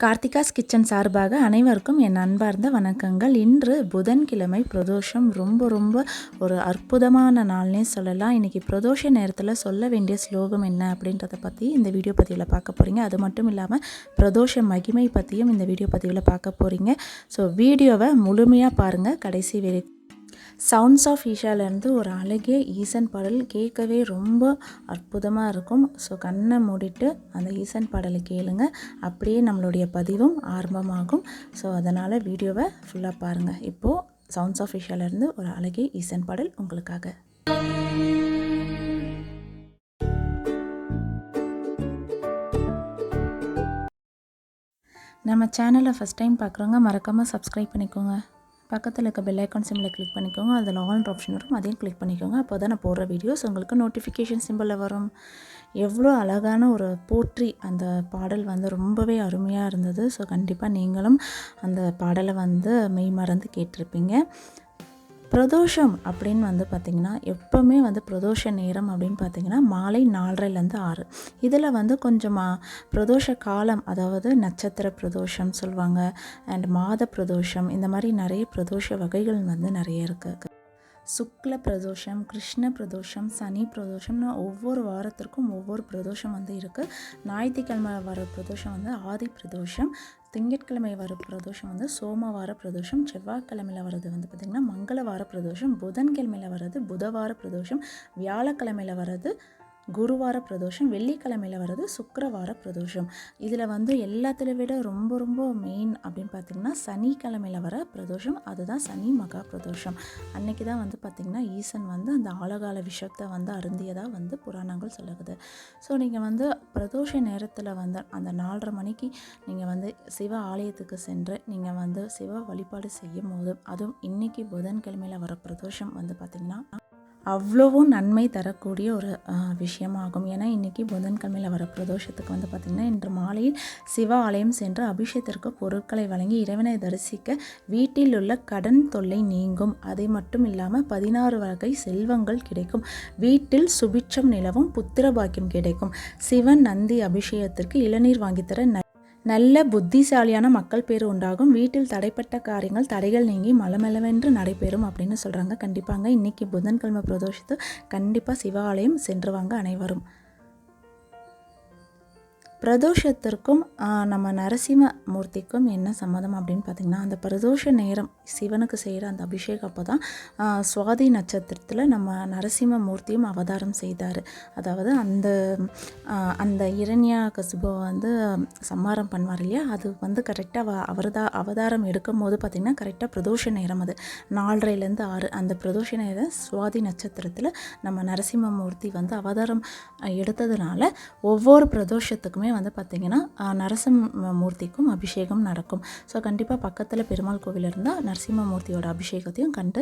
Karthika's kitchen சார்பாக அனைவருக்கும் என் அன்பார்ந்த வணக்கங்கள். இன்று புதன்கிழமை பிரதோஷம். ரொம்ப ரொம்ப ஒரு அற்புதமான நாள்னே சொல்லலாம். இன்றைக்கி பிரதோஷ நேரத்தில் சொல்ல வேண்டிய ஸ்லோகம் என்ன அப்படின்றத பற்றி இந்த வீடியோ பதிவில் பார்க்க போகிறீங்க அது மட்டும் இல்லாமல் பிரதோஷ மகிமை பற்றியும் இந்த வீடியோ பதிவில் பார்க்க போகிறீங்க ஸோ வீடியோவை முழுமையாக பாருங்கள் கடைசி வரை சவுண்ட்ஸ் ஆஃப் ஈஷாலேருந்து ஒரு அழகிய ஈசன் பாடல் கேட்கவே ரொம்ப அற்புதமாக இருக்கும். ஸோ கண்ணை மூடிட்டு அந்த ஈசன் பாடலை கேளுங்க. அப்படியே நம்மளுடைய பதிவும் ஆரம்பமாகும். ஸோ அதனால் வீடியோவை ஃபுல்லாக பாருங்கள் இப்போது சவுண்ட்ஸ் ஆஃப் ஈஷாலேருந்து ஒரு அழகிய ஈசன் பாடல் உங்களுக்காக. நம்ம சேனலை ஃபஸ்ட் டைம் பார்க்குறவங்க மறக்காமல் சப்ஸ்கிரைப் பண்ணிக்கோங்க. பக்கத்தில் இருக்க பெல் ஐக்கான் சிம்பிளை கிளிக் பண்ணிக்கோங்க. அதில் ஆல்ன்ற ஆப்ஷன் வரும் அதையும் கிளிக் பண்ணிக்கோங்க. அப்போ தான் நான் போடுற வீடியோஸ் உங்களுக்கு நோட்டிஃபிகேஷன் சிம்பிளில் வரும். எவ்வளோ அழகான ஒரு போற்றி அந்த பாடல் வந்து ரொம்பவே அருமையாக இருந்தது. ஸோ கண்டிப்பாக நீங்களும் அந்த பாடலை வந்து மெய் மறந்து கேட்டிருப்பீங்க. பிரதோஷம் அப்படின்னு வந்து பார்த்திங்கன்னா எப்போவுமே வந்து பிரதோஷ நேரம் அப்படின்னு பார்த்திங்கன்னா மாலை நாலரைலேருந்து ஆறு. இதில் வந்து கொஞ்சமாக பிரதோஷ காலம் அதாவது நட்சத்திர பிரதோஷம் சொல்லுவாங்க அண்ட் மாத பிரதோஷம் இந்த மாதிரி நிறைய பிரதோஷ வகைகள் வந்து நிறைய இருக்குது சுக்ல பிரதோஷம் கிருஷ்ண பிரதோஷம் சனி பிரதோஷம்னு ஒவ்வொரு வாரத்திற்கும் ஒவ்வொரு பிரதோஷம் வந்து இருக்குது ஞாயிற்றுக்கிழமை வர பிரதோஷம் வந்து ஆதி பிரதோஷம் திங்கட்கிழமை வர பிரதோஷம் வந்து சோமவார பிரதோஷம் செவ்வாய்க்கிழமையில் வர்றது வந்து பார்த்திங்கன்னா மங்களவார பிரதோஷம் புதன்கிழமையில் வர்றது புதவார பிரதோஷம் வியாழக்கிழமையில் வர்றது குருவார பிரதோஷம் வெள்ளிக்கிழமையில் வர்றது சுக்கரவார பிரதோஷம். இதில் வந்து எல்லாத்துல விட ரொம்ப ரொம்ப மெயின் அப்படின்னு பார்த்திங்கன்னா சனிக்கிழமையில் வர பிரதோஷம் அதுதான் சனி மகா பிரதோஷம். அன்னைக்கு தான் வந்து பார்த்திங்கன்னா ஈசன் வந்து அந்த ஆழகால விஷத்தை வந்து அருந்தியதாக வந்து புராணங்கள் சொல்லுது. ஸோ நீங்கள் வந்து பிரதோஷ நேரத்தில் வந்து அந்த நாலரை மணிக்கு நீங்கள் வந்து சிவ ஆலயத்துக்கு சென்று நீங்கள் வந்து சிவ வழிபாடு செய்யும் போது அதுவும் இன்றைக்கி புதன்கிழமையில் வர பிரதோஷம் வந்து பார்த்திங்கன்னா அவ்வளவும் நன்மை தரக்கூடிய ஒரு விஷயமாகும். ஏன்னா இன்றைக்கி புதன்கிழமையில் வர பிரதோஷத்துக்கு வந்து பார்த்திங்கன்னா இன்று மாலையில் சிவ ஆலயம் சென்று அபிஷேகத்திற்கு பொருட்களை வழங்கி இறைவனை தரிசிக்க வீட்டில் உள்ள கடன் தொல்லை நீங்கும். அதை மட்டும் இல்லாமல் பதினாறு வகை செல்வங்கள் கிடைக்கும். வீட்டில் சுபிட்சம் நிலவும் புத்திர பாக்கியம் கிடைக்கும். சிவன் நந்தி அபிஷேகத்திற்கு இளநீர் வாங்கித்தர நல்ல புத்திசாலியான மக்கள் பேர் உண்டாகும். வீட்டில் தடைப்பட்ட காரியங்கள் தடைகள் நீங்கி மலமெலவென்று நடைபெறும் அப்படின்னு சொல்கிறாங்க கண்டிப்பாங்க. இன்றைக்கி புதன்கிழமை பிரதோஷத்து கண்டிப்பாக சிவாலயம் சென்று வாங்க அனைவரும். பிரதோஷத்திற்கும் நம்ம நரசிம்ம மூர்த்திக்கும் என்ன சம்மதம் அப்படின்னு பார்த்திங்கன்னா அந்த பிரதோஷ நேரம் சிவனுக்கு செய்கிற அந்த அபிஷேகம் அப்போ தான் சுவாதி நட்சத்திரத்தில் நம்ம நரசிம்ம மூர்த்தியும் அவதாரம் செய்தார். அதாவது அந்த அந்த இரண்யா கசுபை வந்து சம்மாரம் பண்ணுவார் இல்லையா? அது வந்து கரெக்டாக அவர் தான் அவதாரம் எடுக்கும் போது பார்த்திங்கன்னா கரெக்டாக பிரதோஷ நேரம் அது. நாலரைலேருந்து ஆறு அந்த பிரதோஷ நேரம் சுவாதி நட்சத்திரத்தில் நம்ம நரசிம்ம மூர்த்தி வந்து அவதாரம் எடுத்ததுனால ஒவ்வொரு பிரதோஷத்துக்குமே எல்லாமே வந்து பார்த்திங்கன்னா நரசிம்மூர்த்திக்கும் அபிஷேகம் நடக்கும். ஸோ கண்டிப்பாக பக்கத்தில் பெருமாள் கோவில் இருந்தால் நரசிம்மமூர்த்தியோட அபிஷேகத்தையும் கண்டு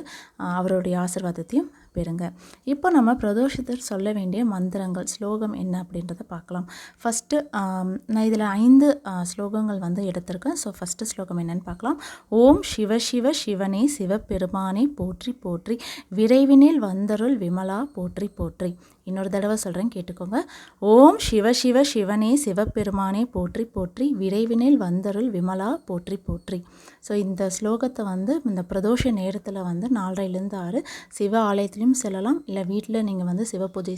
அவருடைய ஆசிர்வாதத்தையும் பெறுங்க இப்போ நம்ம பிரதோஷத்தில் சொல்ல வேண்டிய மந்திரங்கள் ஸ்லோகம் என்ன அப்படின்றத பார்க்கலாம். ஃபஸ்ட்டு நான் இதில் ஐந்து ஸ்லோகங்கள் வந்து எடுத்திருக்கேன். ஸோ ஃபஸ்ட்டு ஸ்லோகம் என்னென்னு பார்க்கலாம். ஓம் சிவ சிவ சிவனே சிவபெருமானே போற்றி போற்றி விரைவினில் வந்தருள் விமலா போற்றி போற்றி. இன்னொரு தடவை சொல்கிறேன் கேட்டுக்கோங்க. ஓம் சிவ சிவ சிவனே சிவபெருமானே போற்றி போற்றி விரைவினில் வந்தருள் விமலா போற்றி போற்றி. ஸோ இந்த ஸ்லோகத்தை வந்து இந்த பிரதோஷ நேரத்தில் வந்து நாலரைலேருந்து ஆறு சிவ ஆலயத்திலையும் செல்லலாம். இல்லை வீட்டில் நீங்கள் வந்து சிவ பூஜை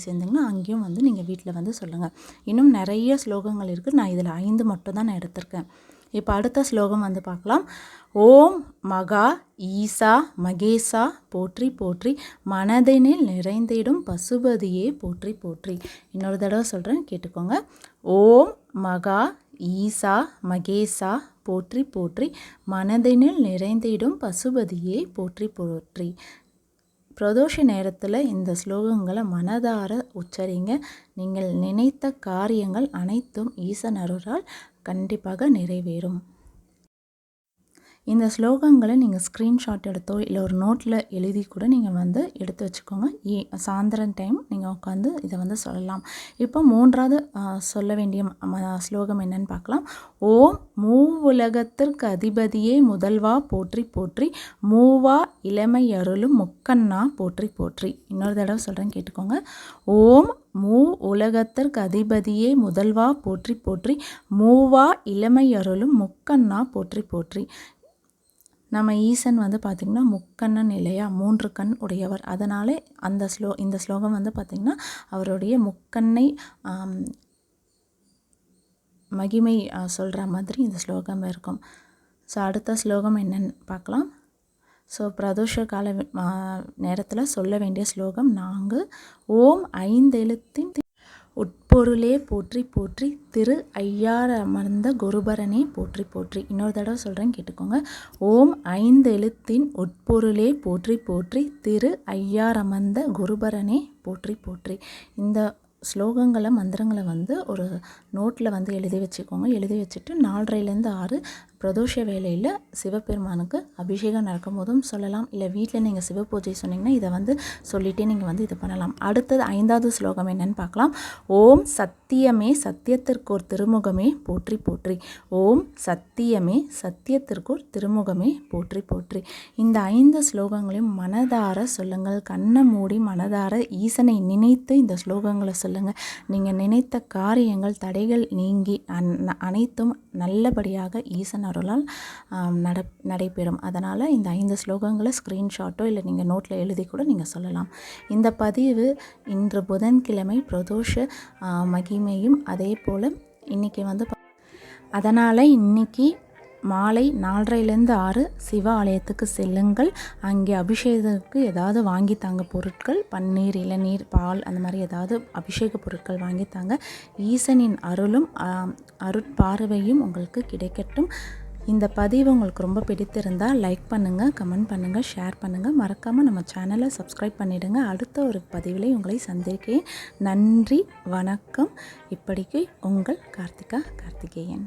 அங்கேயும் வந்து நீங்கள் வீட்டில் வந்து சொல்லுங்கள் இன்னும் நிறைய ஸ்லோகங்கள் இருக்குது நான் இதில் ஐந்து மட்டும் தான் நான் எடுத்திருக்கேன். இப்போ அடுத்த ஸ்லோகம் வந்து பார்க்கலாம். ஓம் மகா ஈசா மகேசா போற்றி போற்றி. மனதினில் நிறைந்திடும் பசுபதியே போற்றி போற்றி. இன்னொரு தடவை சொல்கிறேன் கேட்டுக்கோங்க. ஓம் மகா ஈசா மகேசா போற்றி போற்றி. மனதினில் நிறைந்திடும் பசுபதியே போற்றி போற்றி. பிரதோஷ நேரத்தில் இந்த ஸ்லோகங்களை மனதார உச்சரிங்க. நீங்கள் நினைத்த காரியங்கள் அனைத்தும் ஈசன் கண்டிப்பாக நிறைவேறும். இந்த ஸ்லோகங்களை நீங்கள் ஸ்க்ரீன்ஷாட் எடுத்தோ இல்லை ஒரு நோட்டில் எழுதி கூட நீங்கள் வந்து எடுத்து வச்சுக்கோங்க. ஏ சாயந்தரம் டைம் நீங்கள் உட்காந்து இதை வந்து சொல்லலாம். இப்போ மூன்றாவது சொல்ல வேண்டிய ஸ்லோகம் என்னன்னு பார்க்கலாம். ஓம் மூ உலகத்திற்கு அதிபதியே முதல்வா போற்றி போற்றி மூவா இளமை அருளும் முக்கண்ணா போற்றி போற்றி. இன்னொரு தடவை சொல்கிறேன் கேட்டுக்கோங்க. ஓம் மூ உலகத்திற்கு அதிபதியே முதல்வா போற்றி போற்றி மூவா இளமை அருளும் முக்கண்ணா போற்றி போற்றி. நம்ம ஈசன் வந்து பார்த்திங்கன்னா முக்கண்ணன் இல்லையா மூன்று கண் உடையவர். அதனாலே அந்த ஸ்லோ இந்த ஸ்லோகம் வந்து பார்த்திங்கன்னா அவருடைய முக்கண்ணை மகிமை சொல்கிற மாதிரி இந்த ஸ்லோகம் இருக்கும். ஸோ அடுத்த ஸ்லோகம் என்னன்னு பார்க்கலாம். ஸோ பிரதோஷ கால நேரத்தில் சொல்ல வேண்டிய ஸ்லோகம் நான்கு. ஓம் ஐந்தெழுத்தின் உட்பொருளே போற்றி போற்றி திரு ஐயார் அமர்ந்த குருபரனே போற்றி போற்றி. இன்னொரு தடவை சொல்கிறேன் கேட்டுக்கோங்க. ஓம் ஐந்து எழுத்தின் உட்பொருளே போற்றி போற்றி திரு ஐயார் அமர்ந்த குருபரனே போற்றி போற்றி. இந்த ஸ்லோகங்களை மந்திரங்களை வந்து ஒரு நோட்டில் வந்து எழுதி வச்சுக்கோங்க. எழுதி வச்சுட்டு நாலரைலேருந்து ஆறு பிரதோஷ வேலையில் சிவபெருமானுக்கு அபிஷேகம் நடக்கும் போதும் சொல்லலாம். இல்லை வீட்டில் நீங்கள் சிவ பூஜை சொன்னீங்கன்னா இதை வந்து சொல்லிகிட்டே நீங்கள் வந்து இது பண்ணலாம். அடுத்தது ஐந்தாவது ஸ்லோகம் என்னன்னு பார்க்கலாம். ஓம் சத்தியமே சத்தியத்திற்கோர் திருமுகமே போற்றி போற்றி. ஓம் சத்தியமே சத்தியத்திற்கோர் திருமுகமே போற்றி போற்றி. இந்த ஐந்து ஸ்லோகங்களையும் மனதார சொல்லுங்கள். கண்ணை மூடி மனதார ஈசனை நினைத்து இந்த ஸ்லோகங்களை சொல்லுங்கள் நீங்கள் நினைத்த காரியங்கள் தடைகள் நீங்கி அனைத்தும் நல்லபடியாக ஈசனை அருளால் நட நடைபெறும். அதனால் இந்த ஐந்து ஸ்லோகங்களை ஸ்க்ரீன்ஷாட்டோ இல்லை நீங்கள் நோட்டில் எழுதி கூட நீங்கள் சொல்லலாம். இந்த பதிவு இன்று புதன்கிழமை பிரதோஷ மகிமையும் அதே போல் இன்றைக்கி வந்து அதனால் இன்றைக்கி மாலை நாலரைலேருந்து ஆறு சிவ ஆலயத்துக்கு செல்லுங்கள். அங்கே அபிஷேகத்துக்கு ஏதாவது வாங்கி தாங்க பொருட்கள் பன்னீர் இளநீர் பால் அந்த மாதிரி ஏதாவது அபிஷேக பொருட்கள் வாங்கி தாங்க. ஈசனின் அருளும் அருட்பார்வையும் உங்களுக்கு கிடைக்கட்டும். இந்த பதிவு உங்களுக்கு ரொம்ப பிடித்திருந்தால் லைக் பண்ணுங்கள் கமெண்ட் பண்ணுங்கள் ஷேர் பண்ணுங்கள் மறக்காமல் நம்ம சேனலை சப்ஸ்கிரைப் பண்ணிவிடுங்க அடுத்த ஒரு பதிவில் உங்களை சந்திக்கிறேன். நன்றி வணக்கம். இப்படிக்கு உங்கள் கார்த்திகா கார்த்திகேயன்.